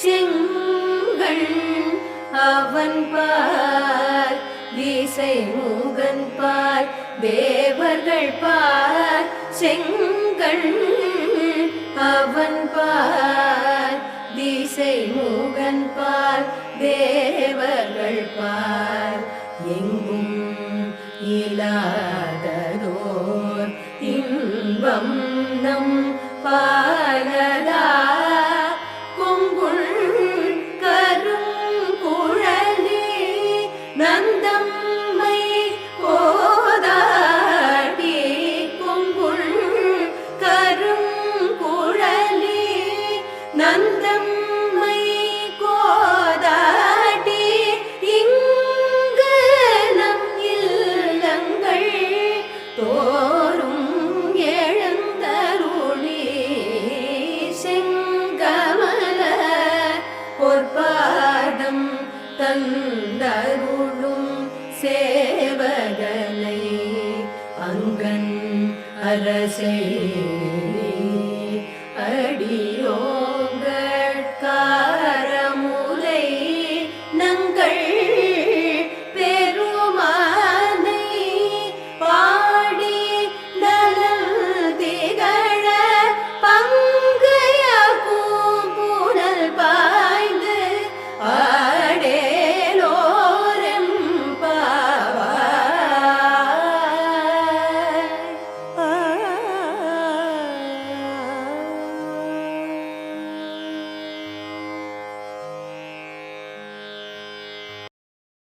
செங்கள் அவன் பார் திசை மூகன் பார் தேவர்கள் பார் செங்கள் அவன் பார் திசை மூகன் பார் தேவர்கள் பார். எங்கும் இலாததோர் இன்பம் நம் பாலதா தந்தருளும் சேவகனை அங்கன் அரசை.